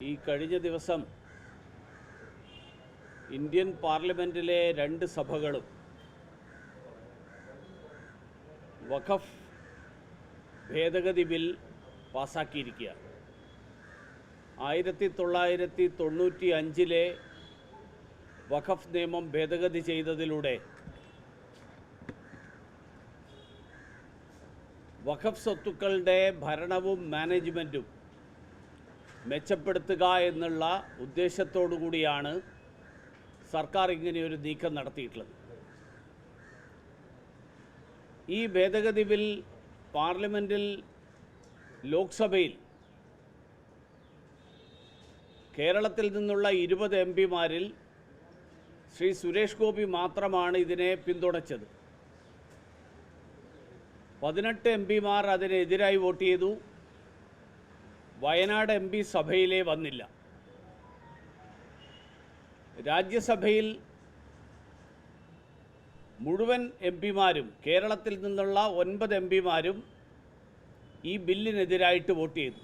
ഈ കഴിഞ്ഞ ദിവസം ഇന്ത്യൻ പാർലമെന്റിലെ രണ്ട് സഭകളും വഖഫ് ഭേദഗതി ബിൽ പാസാക്കിയിരിക്കുകയാണ് ആയിരത്തി തൊള്ളായിരത്തി തൊണ്ണൂറ്റി അഞ്ചിലെ വഖഫ് നിയമം ഭേദഗതി ചെയ്തതിലൂടെ വഖഫ് സ്വത്തുക്കളുടെ ഭരണവും മാനേജ്മെന്റും മെച്ചപ്പെടുത്തുക എന്നുള്ള ഉദ്ദേശത്തോടു കൂടിയാണ് സർക്കാർ ഇങ്ങനെയൊരു നീക്കം നടത്തിയിട്ടുള്ളത്. ഈ ഭേദഗതി ബിൽ പാർലമെന്റിൽ ലോക്സഭയിൽ കേരളത്തിൽ നിന്നുള്ള ഇരുപത് എം പിമാരിൽ ശ്രീ സുരേഷ് ഗോപി മാത്രമാണ് ഇതിനെ പിന്തുണച്ചത്. പതിനെട്ട് എം പിമാർ അതിനെതിരായി വോട്ട് ചെയ്തു. വയനാട് എം പി സഭയിലേ വന്നില്ല. രാജ്യസഭയിൽ മുഴുവൻ എം പിമാരും കേരളത്തിൽ നിന്നുള്ള ഒൻപത് എം പിമാരും ഈ ബില്ലിനെതിരായിട്ട് വോട്ട് ചെയ്തു.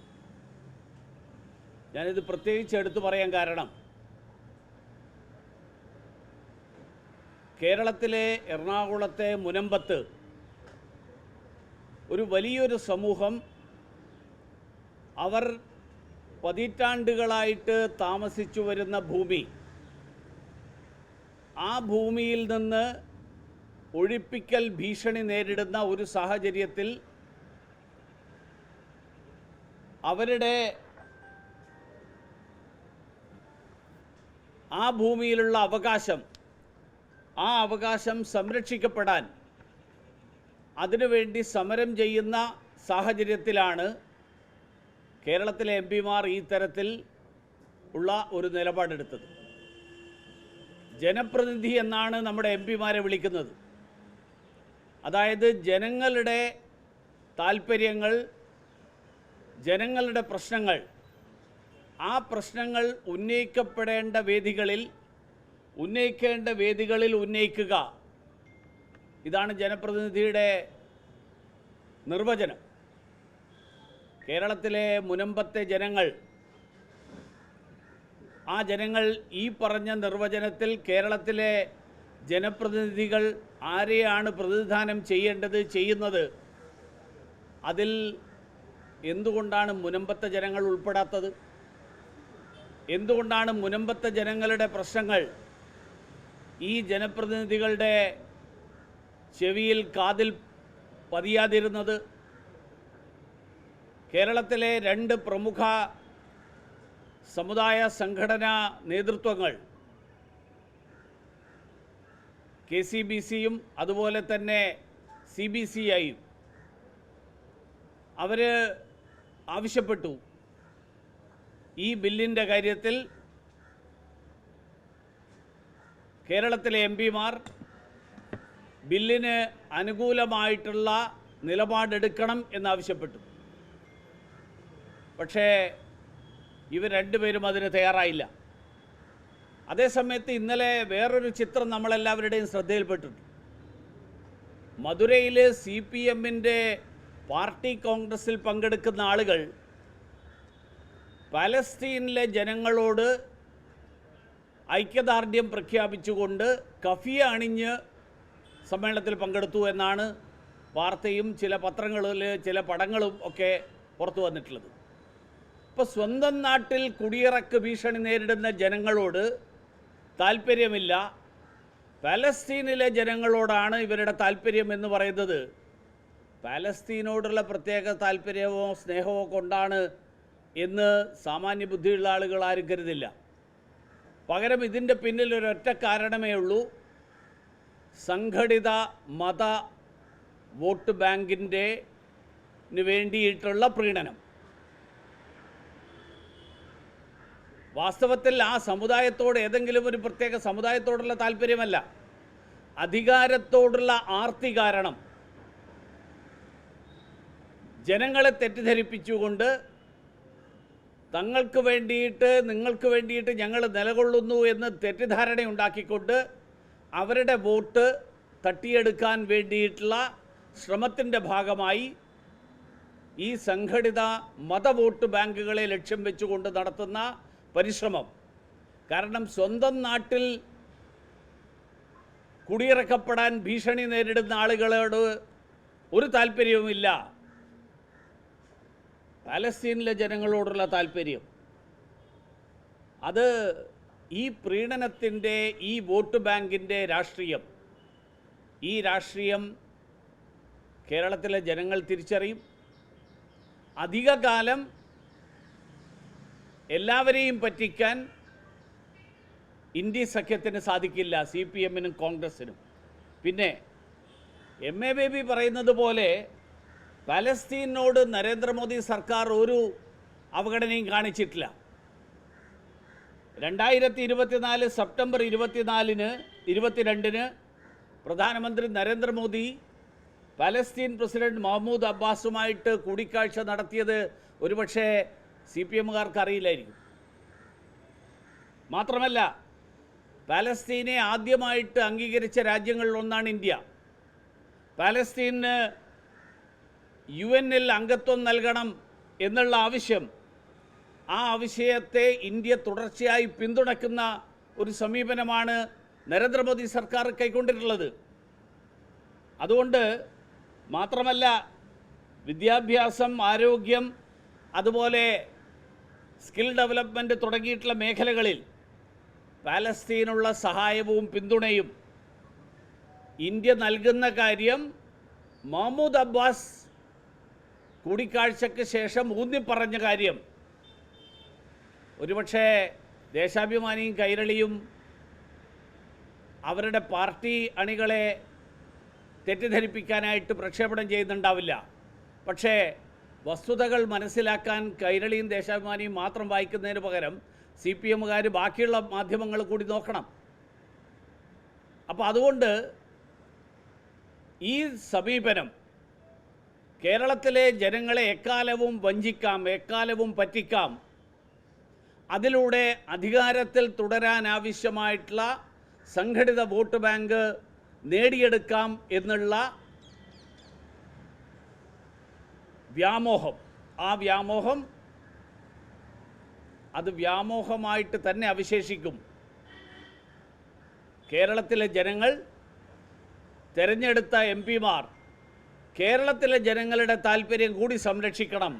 ഞാനിത് പ്രത്യേകിച്ച് എടുത്തു പറയാൻ കാരണം കേരളത്തിലെ എറണാകുളത്തെ മുനമ്പത്ത് ഒരു വലിയൊരു സമൂഹം അവർ പതിറ്റാണ്ടുകളായിട്ട് താമസിച്ചു വരുന്ന ഭൂമി. ആ ഭൂമിയിൽ നിന്ന് ഒഴിപ്പിക്കൽ ഭീഷണി നേരിടുന്ന ഒരു സാഹചര്യത്തിൽ അവരുടെ ആ ഭൂമിയിലുള്ള അവകാശം ആ അവകാശം സംരക്ഷിക്കപ്പെടാൻ അതിനുവേണ്ടി സമരം ചെയ്യുന്ന സാഹചര്യത്തിലാണ് കേരളത്തിലെ എം പിമാർ ഈ തരത്തിൽ ഉള്ള ഒരു നിലപാടെടുത്തത്. ജനപ്രതിനിധി എന്നാണ് നമ്മുടെ എം പിമാരെ വിളിക്കുന്നത്. അതായത് ജനങ്ങളുടെ താല്പര്യങ്ങൾ ജനങ്ങളുടെ പ്രശ്നങ്ങൾ ആ പ്രശ്നങ്ങൾ ഉന്നയിക്കപ്പെടേണ്ട വേദികളിൽ ഉന്നയിക്കേണ്ട വേദികളിൽ ഉന്നയിക്കുക. ഇതാണ് ജനപ്രതിനിധിയുടെ നിർവചനം. കേരളത്തിലെ മുനമ്പത്തെ ജനങ്ങൾ ആ ജനങ്ങൾ ഈ പറഞ്ഞ നിർവചനത്തിൽ കേരളത്തിലെ ജനപ്രതിനിധികൾ ആരെയാണ് പ്രതിനിധാനം ചെയ്യേണ്ടത് ചെയ്യുന്നത്? അതിൽ എന്തുകൊണ്ടാണ് മുനമ്പത്തെ ജനങ്ങൾ ഉൾപ്പെടാത്തത്? എന്തുകൊണ്ടാണ് മുനമ്പത്തെ ജനങ്ങളുടെ പ്രശ്നങ്ങൾ ഈ ജനപ്രതിനിധികളുടെ ചെവിയിൽ കാതിൽ പതിയാതിരുന്നത്? കേരളത്തിലെ രണ്ട് പ്രമുഖ സമുദായ സംഘടനാ നേതൃത്വങ്ങൾ കെ സി ബി സിയും അതുപോലെ തന്നെ സി ബി സി ഐയും അവർ ആവശ്യപ്പെട്ടു ഈ ബില്ലിന്റെ കാര്യത്തിൽ കേരളത്തിലെ എം പിമാർ ബില്ലിന് അനുകൂലമായിട്ടുള്ള നിലപാടെടുക്കണം എന്നാവശ്യപ്പെട്ടു. പക്ഷേ ഇവർ രണ്ടുപേരും അതിന് തയ്യാറായില്ല. അതേസമയത്ത് ഇന്നലെ വേറൊരു ചിത്രം നമ്മളെല്ലാവരുടെയും ശ്രദ്ധയിൽപ്പെട്ടിട്ടുണ്ട്. മധുരയിൽ സി പി എമ്മിന്റെ പാർട്ടി കോൺഗ്രസിൽ പങ്കെടുക്കുന്ന ആളുകൾ പലസ്തീനിലെ ജനങ്ങളോട് ഐക്യദാർഢ്യം പ്രഖ്യാപിച്ചുകൊണ്ട് കഫിയ അണിഞ്ഞ് സമ്മേളനത്തിൽ പങ്കെടുത്തു എന്നാണ് വാർത്തയും ചില പത്രങ്ങളിൽ ചില പടങ്ങളും ഒക്കെ പുറത്തു വന്നിട്ടുള്ളത്. ഇപ്പോൾ സ്വന്തം നാട്ടിൽ കുടിയിറക്ക് ഭീഷണി നേരിടുന്ന ജനങ്ങളോട് താല്പര്യമില്ല. പലസ്തീനിലെ ജനങ്ങളോടാണ് ഇവരുടെ താല്പര്യം എന്ന് പറയുന്നത്. പാലസ്തീനോടുള്ള പ്രത്യേക താല്പര്യമോ സ്നേഹമോ കൊണ്ടാണ് എന്ന് സാമാന്യ ബുദ്ധിയുള്ള ആളുകൾ ആരും കരുതില്ല. പകരം ഇതിന്റെ പിന്നിൽ ഒരൊറ്റ കാരണമേ ഉള്ളൂ. സംഘടിത മത വോട്ട് ബാങ്കിന്റെ വേണ്ടിയിട്ടുള്ള പ്രീണനം. വാസ്തവത്തിൽ ആ സമുദായത്തോട് ഏതെങ്കിലും ഒരു പ്രത്യേക സമുദായത്തോടുള്ള താല്പര്യമല്ല. അധികാരത്തോടുള്ള ആർത്തി കാരണം ജനങ്ങളെ തെറ്റിദ്ധരിപ്പിച്ചുകൊണ്ട് തങ്ങൾക്ക് വേണ്ടിയിട്ട് നിങ്ങൾക്ക് വേണ്ടിയിട്ട് ഞങ്ങൾ നിലകൊള്ളുന്നു എന്ന് തെറ്റിദ്ധാരണയുണ്ടാക്കിക്കൊണ്ട് അവരുടെ വോട്ട് തട്ടിയെടുക്കാൻ വേണ്ടിയിട്ടുള്ള ശ്രമത്തിന്റെ ഭാഗമായി ഈ സംഘടിത മത വോട്ട് ബാങ്കുകളെ ലക്ഷ്യം വെച്ചുകൊണ്ട് നടത്തുന്ന പരിശ്രമം. കാരണം സ്വന്തം നാട്ടിൽ കുടിയിറക്കപ്പെടാൻ ഭീഷണി നേരിടുന്ന ആളുകളോട് ഒരു താല്പര്യവുമില്ല. പാലസ്തീനിലെ ജനങ്ങളോടുള്ള താല്പര്യം. അത് ഈ പ്രീണനത്തിന്റെ ഈ വോട്ട് ബാങ്കിന്റെ രാഷ്ട്രീയം. ഈ രാഷ്ട്രീയം കേരളത്തിലെ ജനങ്ങൾ തിരിച്ചറിയും. അധികകാലം എല്ലാവരെയും പറ്റിക്കാൻ ഇന്ത്യ സഖ്യത്തിന് സാധിക്കില്ല സി പി എമ്മിനും കോൺഗ്രസിനും. പിന്നെ എം എ ബേബി പറയുന്നത് പോലെ പലസ്തീനോട് നരേന്ദ്രമോദി സർക്കാർ ഒരു അവഗണനയും കാണിച്ചിട്ടില്ല. രണ്ടായിരത്തി ഇരുപത്തിനാല് സെപ്റ്റംബർ ഇരുപത്തിനാലിന് ഇരുപത്തിരണ്ടിന് പ്രധാനമന്ത്രി നരേന്ദ്രമോദി പലസ്തീൻ പ്രസിഡന്റ് മഹ്മൂദ് അബ്ബാസുമായിട്ട് കൂടിക്കാഴ്ച നടത്തിയത് ഒരുപക്ഷെ സി പി എമ്മുകാർക്ക് അറിയില്ലായിരിക്കും മാത്രമല്ല പാലസ്തീനെ ആദ്യമായിട്ട് അംഗീകരിച്ച രാജ്യങ്ങളിൽ ഒന്നാണ് ഇന്ത്യ. പാലസ്തീന് യു എന്നിൽ അംഗത്വം നൽകണം എന്നുള്ള ആവശ്യം ആ ആവശ്യത്തെ ഇന്ത്യ തുടർച്ചയായി പിന്തുണയ്ക്കുന്ന ഒരു സമീപനമാണ് നരേന്ദ്രമോദി സർക്കാർ കൈക്കൊണ്ടിട്ടുള്ളത്. അതുകൊണ്ട് മാത്രമല്ല വിദ്യാഭ്യാസം ആരോഗ്യം അതുപോലെ സ്കിൽ ഡെവലപ്മെന്റ് തുടങ്ങിയിട്ടുള്ള മേഖലകളിൽ പാലസ്തീനുള്ള സഹായവും പിന്തുണയും ഇന്ത്യ നൽകുന്ന കാര്യം മഹ്മൂദ് അബ്ബാസ് കൂടിക്കാഴ്ചയ്ക്ക് ശേഷം ഊന്നിപ്പറഞ്ഞ കാര്യം. ഒരുപക്ഷേ ദേശാഭിമാനിയും കൈരളിയും അവരുടെ പാർട്ടി അണികളെ തെറ്റിദ്ധരിപ്പിക്കാനായിട്ട് പ്രക്ഷേപണം ചെയ്യുന്നുണ്ടാവില്ല. പക്ഷേ വസ്തുതകൾ മനസ്സിലാക്കാൻ കൈരളിയും ദേശാഭിമാനിയും മാത്രം വായിക്കുന്നതിന് പകരം സി പി എമ്മുകാർ ബാക്കിയുള്ള മാധ്യമങ്ങൾ കൂടി നോക്കണം. അപ്പോൾ അതുകൊണ്ട് ഈ സമീപനം കേരളത്തിലെ ജനങ്ങളെ എക്കാലവും വഞ്ചിക്കാം എക്കാലവും പറ്റിക്കാം അതിലൂടെ അധികാരത്തിൽ തുടരാൻ ആവശ്യമായിട്ടുള്ള സംഘടിത വോട്ട് ബാങ്ക് നേടിയെടുക്കാം എന്നുള്ള വ്യാമോഹം. ആ വ്യാമോഹം അത് വ്യാമോഹമായിട്ട് തന്നെ അവശേഷിക്കും. കേരളത്തിലെ ജനങ്ങൾ തിരഞ്ഞെടുത്ത എം പിമാർ കേരളത്തിലെ ജനങ്ങളുടെ താല്പര്യം കൂടി സംരക്ഷിക്കണം.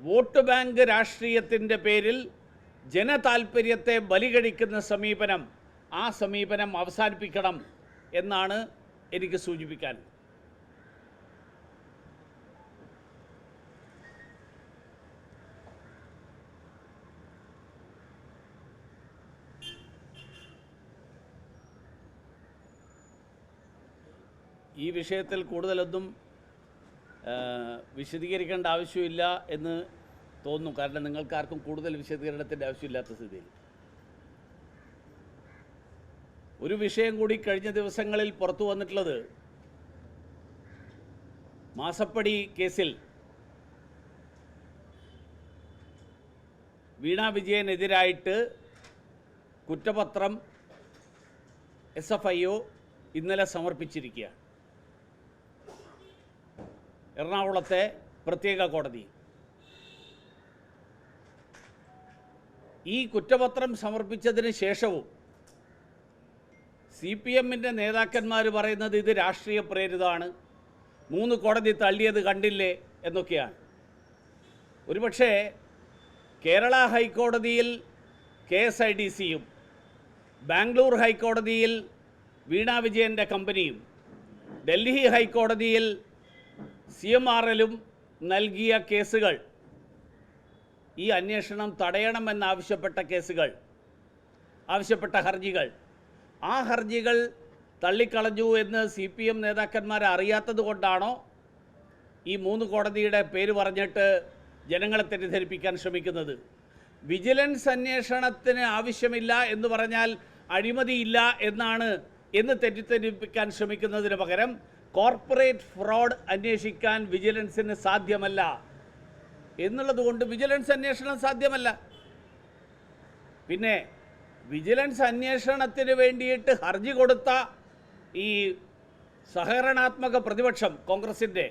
വോട്ട് ബാങ്ക് രാഷ്ട്രീയത്തിന്റെ പേരിൽ ജനതാൽപര്യത്തെ ബലികഴിക്കുന്ന സമീപനം ആ സമീപനം അവസാനിപ്പിക്കണം എന്നാണ് എനിക്ക് സൂചിപ്പിക്കാൻ ഈ വിഷയത്തിൽ കൂടുതലൊന്നും വിശദീകരിക്കേണ്ട ആവശ്യമില്ല എന്ന് തോന്നുന്നു. കാരണം നിങ്ങൾക്കാർക്കും കൂടുതൽ വിശദീകരണത്തിന്റെ ആവശ്യമില്ലാത്ത സ്ഥിതിയിൽ. ഒരു വിഷയം കൂടി കഴിഞ്ഞ ദിവസങ്ങളിൽ പുറത്തു വന്നിട്ടുള്ളത് മാസപ്പടി കേസിൽ വീണ വിജയനെതിരായിട്ട് കുറ്റപത്രം എസ് എഫ് ഐ ഒ ഇന്നലെ സമർപ്പിച്ചിരിക്കുകയാണ്. എറണാകുളത്തെ പ്രത്യേക കോടതി. ഈ കുറ്റപത്രം സമർപ്പിച്ചതിന് ശേഷവും സി പി എമ്മിന്റെ നേതാക്കന്മാർ പറയുന്നത് ഇത് രാഷ്ട്രീയ പ്രേരിതമാണ്. മൂന്ന് കോടതി തള്ളിയത് കണ്ടില്ലേ എന്നൊക്കെയാണ്. ഒരുപക്ഷേ കേരള ഹൈക്കോടതിയിൽ കെ എസ് ഐ ഡി സിയും ബാംഗ്ലൂർ ഹൈക്കോടതിയിൽ വീണ വിജയന്റെ കമ്പനിയും ഡൽഹി ഹൈക്കോടതിയിൽ സി എം ആർ എല്ലും നൽകിയ കേസുകൾ ഈ അന്വേഷണം തടയണമെന്നാവശ്യപ്പെട്ട കേസുകൾ ആവശ്യപ്പെട്ട ഹർജികൾ ആ ഹർജികൾ തള്ളിക്കളഞ്ഞു എന്ന് സി പി എം നേതാക്കന്മാർ അറിയാത്തത് കൊണ്ടാണോ ഈ മൂന്ന് കോടതിയുടെ പേര് പറഞ്ഞിട്ട് ജനങ്ങളെ തെറ്റിദ്ധരിപ്പിക്കാൻ ശ്രമിക്കുന്നത്? വിജിലൻസ് അന്വേഷണത്തിന് ആവശ്യമില്ല എന്ന് പറഞ്ഞാൽ അഴിമതിയില്ല എന്നാണ് എന്ന് തെറ്റിദ്ധരിപ്പിക്കാൻ ശ്രമിക്കുന്നതിന് പകരം കോർപ്പറേറ്റ് ഫ്രോഡ് അന്വേഷിക്കാൻ വിജിലൻസിന് സാധ്യമല്ല. എന്നുള്ളതുകൊണ്ട് വിജിലൻസ് അന്വേഷണം സാധ്യമല്ല. പിന്നെ വിജിലൻസ് അന്വേഷണത്തിന് വേണ്ടിയിട്ട് ഹർജി കൊടുത്ത ഈ സഹകരണാത്മക പ്രതിപക്ഷം കോൺഗ്രസിന്റെ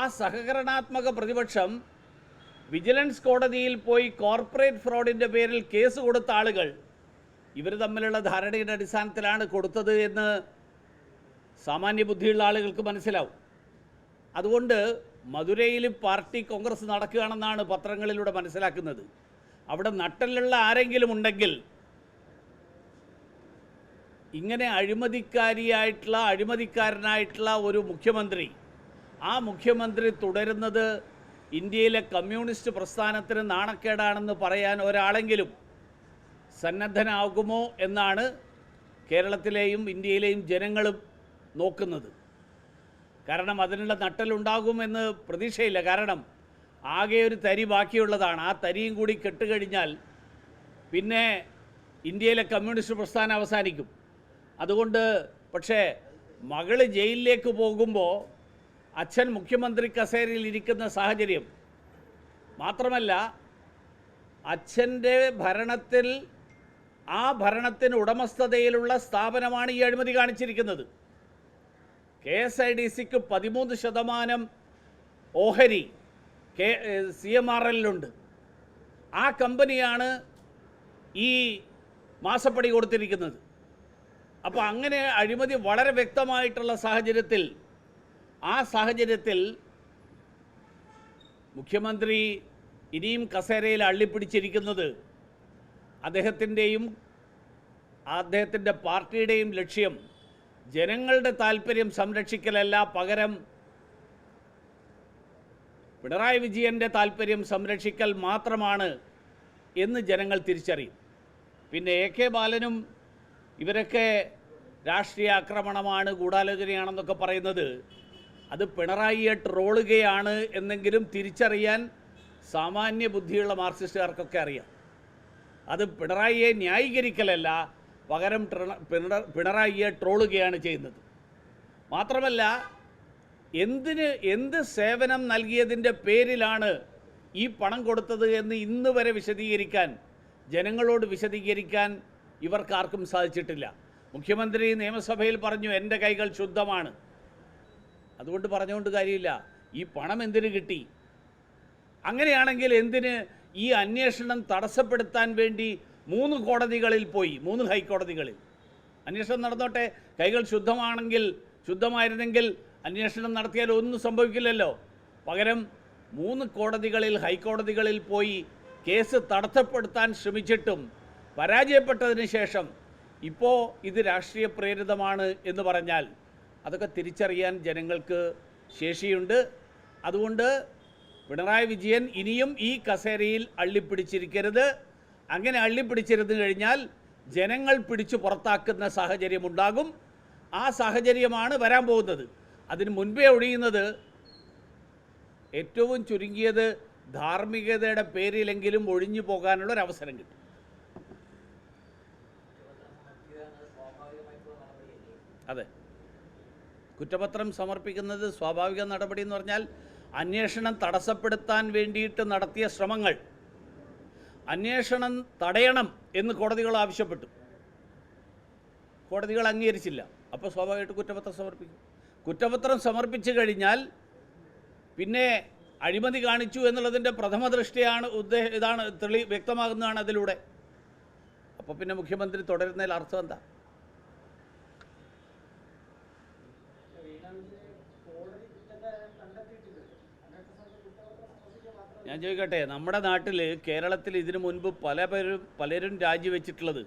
ആ സഹകരണാത്മക പ്രതിപക്ഷം വിജിലൻസ് കോടതിയിൽ പോയി കോർപ്പറേറ്റ് ഫ്രോഡിന്റെ പേരിൽ കേസ് കൊടുത്ത ആളുകൾ ഇവർ തമ്മിലുള്ള ധാരണയുടെ അടിസ്ഥാനത്തിലാണ് കൊടുത്തത് എന്ന് സാമാന്യ ബുദ്ധിയുള്ള ആളുകൾക്ക് മനസ്സിലാവും. അതുകൊണ്ട് മധുരയിൽ പാർട്ടി കോൺഗ്രസ് നടക്കുകയാണെന്നാണ് പത്രങ്ങളിലൂടെ മനസ്സിലാക്കുന്നത്. അവിടെ നട്ടലുള്ള ആരെങ്കിലും ഉണ്ടെങ്കിൽ ഇങ്ങനെ അഴിമതിക്കാരിയായിട്ടുള്ള അഴിമതിക്കാരനായിട്ടുള്ള ഒരു മുഖ്യമന്ത്രി ആ മുഖ്യമന്ത്രി തുടരുന്നത് ഇന്ത്യയിലെ കമ്മ്യൂണിസ്റ്റ് പ്രസ്ഥാനത്തിന് നാണക്കേടാണെന്ന് പറയാൻ ഒരാളെങ്കിലും സന്നദ്ധനാകുമോ എന്നാണ് കേരളത്തിലെയും ഇന്ത്യയിലെയും ജനങ്ങളും നോക്കുന്നത്. കാരണം അതിനുള്ള നട്ടലുണ്ടാകുമെന്ന് പ്രതീക്ഷയില്ല. കാരണം ആകെ ഒരു തരി ബാക്കിയുള്ളതാണ്. ആ തരിയും കൂടി കെട്ടുകഴിഞ്ഞാൽ പിന്നെ ഇന്ത്യയിലെ കമ്മ്യൂണിസ്റ്റ് പ്രസ്ഥാനം അവസാനിക്കും. അതുകൊണ്ട് പക്ഷേ മകൾ ജയിലിലേക്ക് പോകുമ്പോൾ അച്ഛൻ മുഖ്യമന്ത്രി കസേരയിൽ ഇരിക്കുന്ന സാഹചര്യം മാത്രമല്ല അച്ഛന്റെ ഭരണത്തിൽ ആ ഭരണത്തിന് ഉടമസ്ഥതയിലുള്ള സ്ഥാപനമാണ് ഈ അഴിമതി കാണിച്ചിരിക്കുന്നത്. കെ എസ് ഐ ഡി സിക്ക് പതിമൂന്ന് ശതമാനം ഓഹരി കെ സി എം ആർ എല്ലിലുണ്ട്. ആ കമ്പനിയാണ് ഈ മാസപ്പടി കൊടുത്തിരിക്കുന്നത്. അപ്പോൾ അങ്ങനെ അഴിമതി വളരെ വ്യക്തമായിട്ടുള്ള സാഹചര്യത്തിൽ ആ സാഹചര്യത്തിൽ മുഖ്യമന്ത്രി ഇനിയും കസേരയിൽ അള്ളിപ്പിടിച്ചിരിക്കുന്നത് അദ്ദേഹത്തിന്റെയും അദ്ദേഹത്തിന്റെ പാർട്ടിയുടെയും ലക്ഷ്യം ജനങ്ങളുടെ താല്പര്യം സംരക്ഷിക്കലല്ല പകരം പിണറായി വിജയന്റെ താല്പര്യം സംരക്ഷിക്കൽ മാത്രമാണ് എന്ന് ജനങ്ങൾ തിരിച്ചറിയും. പിന്നെ എ കെ ബാലനും ഇവരൊക്കെ രാഷ്ട്രീയ ആക്രമണമാണ് ഗൂഢാലോചനയാണെന്നൊക്കെ പറയുന്നത്. അത് പിണറായിയെ ട്രോളുകയാണ് എന്നെങ്കിലും തിരിച്ചറിയാൻ സാമാന്യ ബുദ്ധിയുള്ള മാർക്സിസ്റ്റുകാർക്കൊക്കെ അറിയാം. അത് പിണറായിയെ ന്യായീകരിക്കലല്ല പകരം പിണറായിയെ ട്രോളുകയാണ് ചെയ്യുന്നത്. മാത്രമല്ല എന്തിന് എന്ത് സേവനം നൽകിയതിന്റെ പേരിലാണ് ഈ പണം കൊടുത്തത് എന്ന് ഇന്ന് വരെ വിശദീകരിക്കാൻ ജനങ്ങളോട് വിശദീകരിക്കാൻ ഇവർക്കാർക്കും സാധിച്ചിട്ടില്ല. മുഖ്യമന്ത്രി നിയമസഭയിൽ പറഞ്ഞു എന്റെ കൈകൾ ശുദ്ധമാണ്. അതുകൊണ്ട് പറഞ്ഞുകൊണ്ട് കാര്യമില്ല. ഈ പണം എന്തിന് കിട്ടി? അങ്ങനെയാണെങ്കിൽ എന്തിന് ഈ അന്വേഷണം തടസ്സപ്പെടുത്താൻ വേണ്ടി മൂന്ന് കോടതികളിൽ പോയി മൂന്ന് ഹൈക്കോടതികളിൽ. അന്വേഷണം നടന്നോട്ടെ കൈകൾ ശുദ്ധമാണെങ്കിൽ ശുദ്ധമായിരുന്നെങ്കിൽ അന്വേഷണം നടത്തിയാൽ ഒന്നും സംഭവിക്കില്ലല്ലോ. പകരം മൂന്ന് കോടതികളിൽ ഹൈക്കോടതികളിൽ പോയി കേസ് തടസ്സപ്പെടുത്താൻ ശ്രമിച്ചിട്ടും പരാജയപ്പെട്ടതിന് ശേഷം ഇപ്പോൾ ഇത് രാഷ്ട്രീയ പ്രേരിതമാണ് എന്ന് പറഞ്ഞാൽ അതൊക്കെ തിരിച്ചറിയാൻ ജനങ്ങൾക്ക് ശേഷിയുണ്ട്. അതുകൊണ്ട് പിണറായി വിജയൻ ഇനിയും ഈ കസേരയിൽ അള്ളിപ്പിടിച്ചിരിക്കരുത്. അങ്ങനെ അള്ളിപ്പിടിച്ചിരുന്നു കഴിഞ്ഞാൽ ജനങ്ങൾ പിടിച്ചു പുറത്താക്കുന്ന സാഹചര്യം ഉണ്ടാകും ആ സാഹചര്യമാണ് വരാൻ പോകുന്നത്. അതിന് മുൻപേ ഒഴിയുന്നത് ഏറ്റവും ചുരുങ്ങിയത് ധാർമ്മികതയുടെ പേരിലെങ്കിലും ഒഴിഞ്ഞു പോകാനുള്ള ഒരു അവസരം കിട്ടും. അതെ. കുറ്റപത്രം സമർപ്പിക്കുന്നത് സ്വാഭാവിക നടപടി എന്ന് പറഞ്ഞാൽ അന്വേഷണം തടസ്സപ്പെടുത്താൻ വേണ്ടിയിട്ട് നടത്തിയ ശ്രമങ്ങൾ അന്വേഷണം തടയണം എന്ന് കോടതികൾ ആവശ്യപ്പെട്ടു. കോടതികൾ അംഗീകരിച്ചില്ല. അപ്പോൾ സ്വാഭാവികമായിട്ട് കുറ്റപത്രം സമർപ്പിക്കും. കുറ്റപത്രം സമർപ്പിച്ചു കഴിഞ്ഞാൽ പിന്നെ അഴിമതി കാണിച്ചു എന്നുള്ളതിന്റെ പ്രഥമ ദൃഷ്ടിയാണ് ഉദ്ദേ ഇതാണ് തെളി വ്യക്തമാകുന്നതാണ് അതിലൂടെ. അപ്പോൾ പിന്നെ മുഖ്യമന്ത്രി തുടരുന്നതിൽ അർത്ഥം എന്താ? ഞാൻ ചോദിക്കട്ടെ നമ്മുടെ നാട്ടിൽ കേരളത്തിൽ ഇതിനു മുൻപ് പല പേരും പലരും രാജിവെച്ചിട്ടുള്ളത്?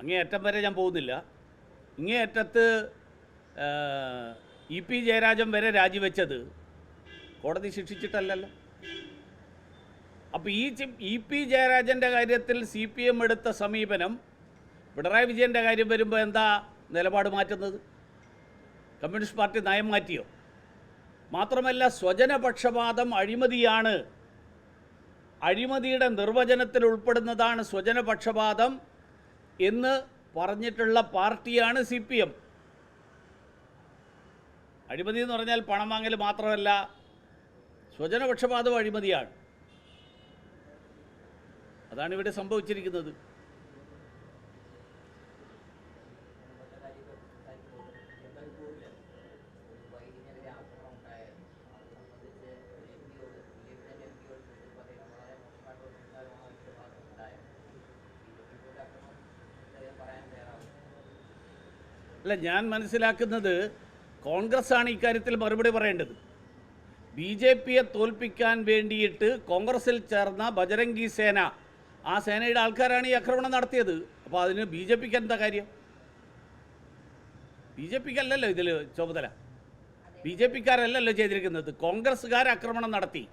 അങ്ങേയറ്റം വരെ ഞാൻ പോകുന്നില്ല. ഇങ്ങേയറ്റത്ത് ഇ പി ജയരാജൻ വരെ രാജിവെച്ചത് കോടതി ശിക്ഷിച്ചിട്ടല്ലല്ലോ? അപ്പോൾ ഈ ഇ പി ജയരാജന്റെ കാര്യത്തിൽ സി പി എം എടുത്ത സമീപനം പിണറായി വിജയന്റെ കാര്യം വരുമ്പോൾ എന്താ നിലപാട് മാറ്റുന്നത്? കമ്മ്യൂണിസ്റ്റ് പാർട്ടി നയം മാറ്റിയോ? മാത്രമല്ല സ്വജനപക്ഷപാതം അഴിമതിയാണ്. അഴിമതിയുടെ നിർവചനത്തിൽ ഉൾപ്പെടുന്നതാണ് സ്വജനപക്ഷപാതം എന്ന് പറഞ്ഞിട്ടുള്ള പാർട്ടിയാണ് സി പി എം. അഴിമതി എന്ന് പറഞ്ഞാൽ പണം വാങ്ങൽ മാത്രമല്ല സ്വജനപക്ഷപാതം അഴിമതിയാണ്. അതാണ് ഇവിടെ സംഭവിച്ചിരിക്കുന്നത്. അല്ല ഞാൻ മനസ്സിലാക്കുന്നത് കോൺഗ്രസ്സാണ് ഇക്കാര്യത്തിൽ മറുപടി പറയേണ്ടത്. ബി ജെ പിയെ തോൽപ്പിക്കാൻ വേണ്ടിയിട്ട് കോൺഗ്രസിൽ ചേർന്ന ബജരംഗി സേന ആ സേനയുടെ ആൾക്കാരാണ് ഈ ആക്രമണം നടത്തിയത്. അപ്പോൾ അതിന് ബി ജെ പിക്ക് എന്താ കാര്യം? ബി ജെ പിക്ക് അല്ലല്ലോ ഇതിൽ ചുമതല. ബി ജെ പിക്കാരല്ലല്ലോ ചെയ്തിരിക്കുന്നത്. കോൺഗ്രസ്സുകാർ ആക്രമണം നടത്തി.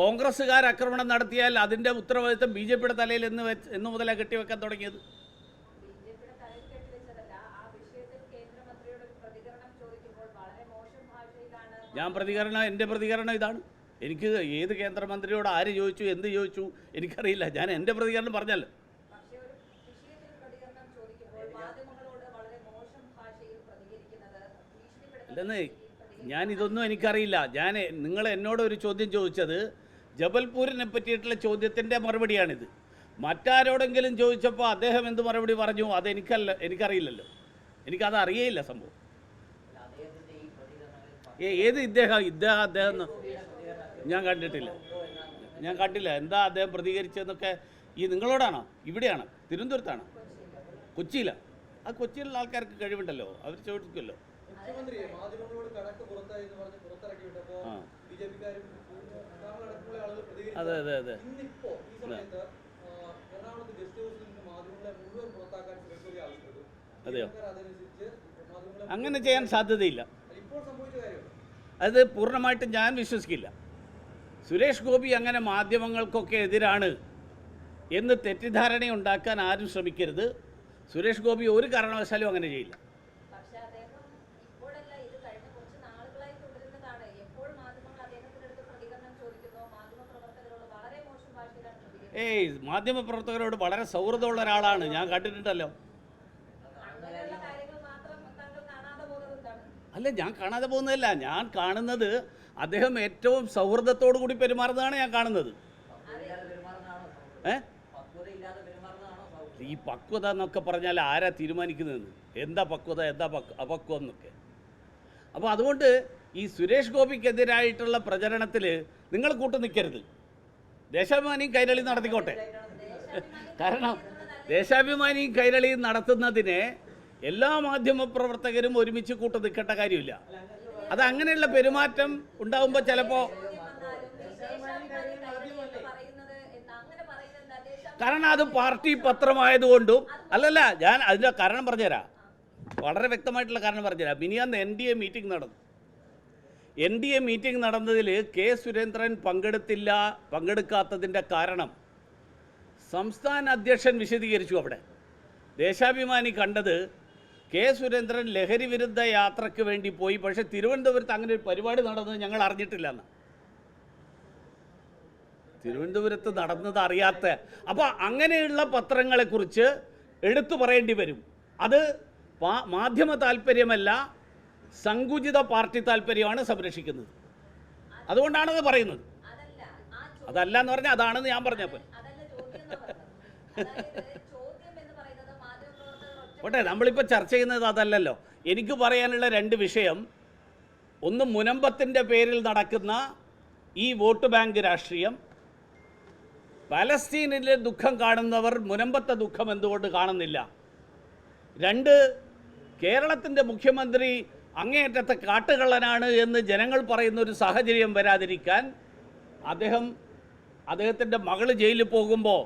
കോൺഗ്രസ്സുകാർ ആക്രമണം നടത്തിയാൽ അതിന്റെ ഉത്തരവാദിത്തം ബി ജെ പിയുടെ തലയിൽ എന്ന് വെച്ച് എന്ന് മുതലാണ് കെട്ടിവെക്കാൻ തുടങ്ങിയത് ബിജെപിയുടെ തലയിൽ കെട്ടിവെച്ചതല്ല ആ വിഷയത്തിൽ കേന്ദ്രമന്ത്രിയുടെ ഒരു പ്രതികരണം ചോദിക്കുമ്പോൾ വളരെ മോശം ഭാഷയിലാണ് ഞാൻ പ്രതികരണം എന്റെ പ്രതികരണം ഇതാണ്. എനിക്ക് ഏത് കേന്ദ്രമന്ത്രിയോട് ആര് ചോദിച്ചു എന്ത് ചോദിച്ചു എനിക്കറിയില്ല. ഞാൻ എന്റെ പ്രതികരണം പറഞ്ഞല്ലോ അല്ലെന്നേ ഞാൻ ഇതൊന്നും എനിക്കറിയില്ല. ഞാൻ നിങ്ങൾ എന്നോട് ഒരു ചോദ്യം ചോദിച്ചത് ജബൽപൂരിനെ പറ്റിയിട്ടുള്ള ചോദ്യത്തിന്റെ മറുപടിയാണിത്. മറ്റാരോടെങ്കിലും ചോദിച്ചപ്പോൾ അദ്ദേഹം എന്ത് മറുപടി പറഞ്ഞു? അതെനിക്കല്ല എനിക്കറിയില്ലല്ലോ. എനിക്കത് അറിയേയില്ല സംഭവം. ഏത് ഇദ്ദേഹം ഇദ്ദേഹം അദ്ദേഹം ഞാൻ കണ്ടിട്ടില്ല. ഞാൻ കണ്ടില്ല. എന്താ അദ്ദേഹം പ്രതികരിച്ചതെന്നൊക്കെ ഈ നിങ്ങളോടാണോ? ഇവിടെയാണ്? തിരുവനന്തപുരത്താണ്? കൊച്ചിയിലാണ് ആ കൊച്ചിയിലുള്ള ആൾക്കാർക്ക് കഴിവുണ്ടല്ലോ. അവർ ചോദിക്കുമല്ലോ. അതെ അതെ അതെ. അതെയോ? അങ്ങനെ ചെയ്യാൻ സാധ്യതയില്ല. അത് പൂർണമായിട്ടും ഞാൻ വിശ്വസിക്കില്ല. സുരേഷ് ഗോപി അങ്ങനെ മാധ്യമങ്ങൾക്കൊക്കെ എതിരാണ് എന്ന് തെറ്റിദ്ധാരണ ഉണ്ടാക്കാൻ ആരും ശ്രമിക്കരുത്. സുരേഷ് ഗോപി ഒരു കാരണവശാലും അങ്ങനെ ചെയ്യില്ല. ഏയ് മാധ്യമപ്രവർത്തകരോട് വളരെ സൗഹൃദമുള്ള ഒരാളാണ്. ഞാൻ കണ്ടിട്ടുണ്ടല്ലോ അങ്ങനെയുള്ള കാര്യങ്ങൾ മാത്രം താങ്കൾ കാണാതെ പോകുന്നത് എന്താണ് അല്ല ഞാൻ കാണാതെ പോകുന്നതല്ല. ഞാൻ കാണുന്നത് അദ്ദേഹം ഏറ്റവും സൗഹൃദത്തോടു കൂടി പെരുമാറുന്നതാണ് ഞാൻ കാണുന്നത്. ഏ? ഈ പക്വത എന്നൊക്കെ പറഞ്ഞാൽ ആരാ തീരുമാനിക്കുന്നതെന്ന്? എന്താ പക്വത എന്താ പക്വ അപക്വം എന്നൊക്കെ. അപ്പോൾ അതുകൊണ്ട് ഈ സുരേഷ് ഗോപിക്കെതിരായിട്ടുള്ള പ്രചരണത്തിൽ നിങ്ങൾ കൂട്ടു നിൽക്കരുത് ദേശാഭിമാനിയും കൈരളിയും നടത്തിക്കോട്ടെ. കാരണം ദേശാഭിമാനിയും കൈരളിയും നടത്തുന്നതിനെ എല്ലാ മാധ്യമ പ്രവർത്തകരും ഒരുമിച്ച് കൂട്ട് നിൽക്കേണ്ട കാര്യമില്ല. അത് അങ്ങനെയുള്ള പെരുമാറ്റം ഉണ്ടാകുമ്പോൾ ചിലപ്പോൾ കാരണം അത് പാർട്ടി പത്രമായതുകൊണ്ടും അല്ലല്ല ഞാൻ അതിന്റെ കാരണം പറഞ്ഞുതരാം. വളരെ വ്യക്തമായിട്ടുള്ള കാരണം പറഞ്ഞുതരാം. മിനിയാന്ന് എൻ ഡി എ മീറ്റിംഗ് നടന്നു. എൻ ഡി എ മീറ്റിംഗ് നടന്നതിൽ കെ സുരേന്ദ്രൻ പങ്കെടുത്തില്ല പങ്കെടുക്കാത്തതിന്റെ കാരണം സംസ്ഥാന അധ്യക്ഷൻ വിശദീകരിച്ചു അവിടെ. ദേശാഭിമാനി കണ്ടത് കെ സുരേന്ദ്രൻ ലഹരി വിരുദ്ധ യാത്രയ്ക്ക് വേണ്ടി പോയി. പക്ഷേ തിരുവനന്തപുരത്ത് അങ്ങനെ ഒരു പരിപാടി നടന്നത് ഞങ്ങൾ അറിഞ്ഞിട്ടില്ല എന്ന് തിരുവനന്തപുരത്ത് നടന്നത് അറിയാത്ത. അപ്പോൾ അങ്ങനെയുള്ള പത്രങ്ങളെക്കുറിച്ച് എടുത്തു പറയേണ്ടി വരും. അത് മാധ്യമ താല്പര്യമല്ല സങ്കുചിത പാർട്ടി താല്പര്യമാണ് സംരക്ഷിക്കുന്നത്. അതുകൊണ്ടാണത് പറയുന്നത്. അതല്ല അതല്ല എന്ന് പറഞ്ഞാൽ അതാണെന്ന് ഞാൻ പറഞ്ഞപ്പോൾ അതല്ല ചോദ്യം എന്നാ പറഞ്ഞത്. അതായത് ചോദ്യം എന്ന് പറയുന്നത് മാധ്യമപ്രവർത്തകർ ഒറ്റ പോട്ടെ നമ്മളിപ്പോൾ ചർച്ച ചെയ്യുന്നത് അതല്ലല്ലോ. എനിക്ക് പറയാനുള്ള രണ്ട് വിഷയം. ഒന്ന് മുനമ്പത്തിന്റെ പേരിൽ നടക്കുന്ന ഈ വോട്ട് ബാങ്ക് രാഷ്ട്രീയം. പലസ്തീനിലെ ദുഃഖം കാണുന്നവർ മുനമ്പത്തെ ദുഃഖം എന്തുകൊണ്ട് കാണുന്നില്ല? രണ്ട് കേരളത്തിന്റെ മുഖ്യമന്ത്രി അങ്ങേയറ്റത്തെ കാട്ടുകള്ളനാണ് എന്ന് ജനങ്ങൾ പറയുന്ന ഒരു സാഹചര്യം വരാതിരിക്കാൻ അദ്ദേഹം അദ്ദേഹത്തിന്റെ മകൾ ജയിലിൽ പോകുമ്പോൾ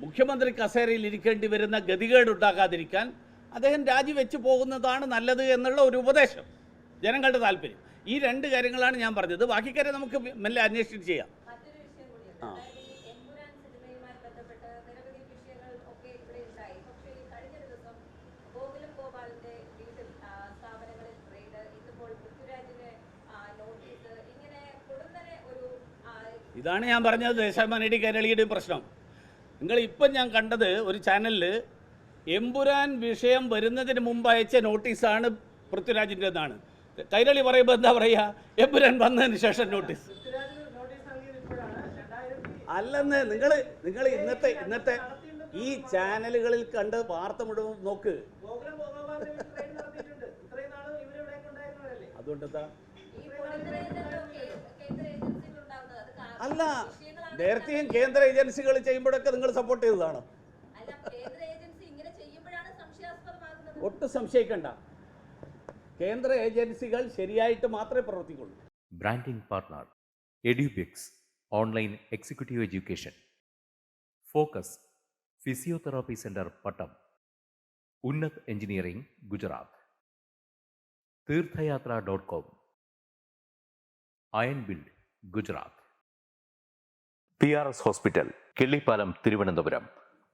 മുഖ്യമന്ത്രി കസേരയിൽ ഇരിക്കേണ്ടി വരുന്ന ഗതികേടുണ്ടാകാതിരിക്കാൻ അദ്ദേഹം രാജിവെച്ച് പോകുന്നതാണ് നല്ലത് എന്നുള്ള ഒരു ഉപദേശം. ജനങ്ങളുടെ താല്പര്യം. ഈ രണ്ട് കാര്യങ്ങളാണ് ഞാൻ പറഞ്ഞത്. ബാക്കി കാര്യം നമുക്ക് മെല്ലെ അന്വേഷിച്ചിട്ട് ചെയ്യാം. ആ. ഇതാണ് ഞാൻ പറഞ്ഞത്. ദേശാഭിമാനിയുടെയും കേരളീയുടെയും പ്രശ്നം. നിങ്ങൾ ഇപ്പം ഞാൻ കണ്ടത് ഒരു ചാനലിൽ എമ്പുരാൻ വിഷയം വരുന്നതിന് മുമ്പ് അയച്ച നോട്ടീസാണ് പൃഥ്വിരാജിന്റെ എന്നാണ് കൈരളി പറയുമ്പോൾ എന്താ പറയുക എമ്പുരാൻ വന്നതിന് ശേഷം നോട്ടീസ്. അല്ലെന്ന് നിങ്ങൾ നിങ്ങൾ ഇന്നത്തെ ഇന്നത്തെ ഈ ചാനലുകളിൽ കണ്ട് വാർത്ത മുഴുവൻ നോക്ക്. അതുകൊണ്ടെന്താ? അല്ല നേരത്തെയും കേന്ദ്ര ഏജൻസികൾ ചെയ്യുമ്പോഴൊക്കെ നിങ്ങൾ സപ്പോർട്ട് ചെയ്തതാണോ അല്ല കേന്ദ്ര ഏജൻസി ഇങ്ങനെ ചെയ്യുമ്പോഴാണ് സംശയാസ്പദമാകുന്നത് ഒട്ടും സംശയിക്കണ്ട. കേന്ദ്ര ഏജൻസികൾ ശരിയായിട്ട് മാത്രമേ പ്രവർത്തിക്കുള്ളൂ. Branding partner Edubix online executive education focus physiotherapy centre Pattom Unnat engineering Gujarat Theerthayatra dot com iron build Gujarat P R S hospital Killipalam Thiruvananthapuram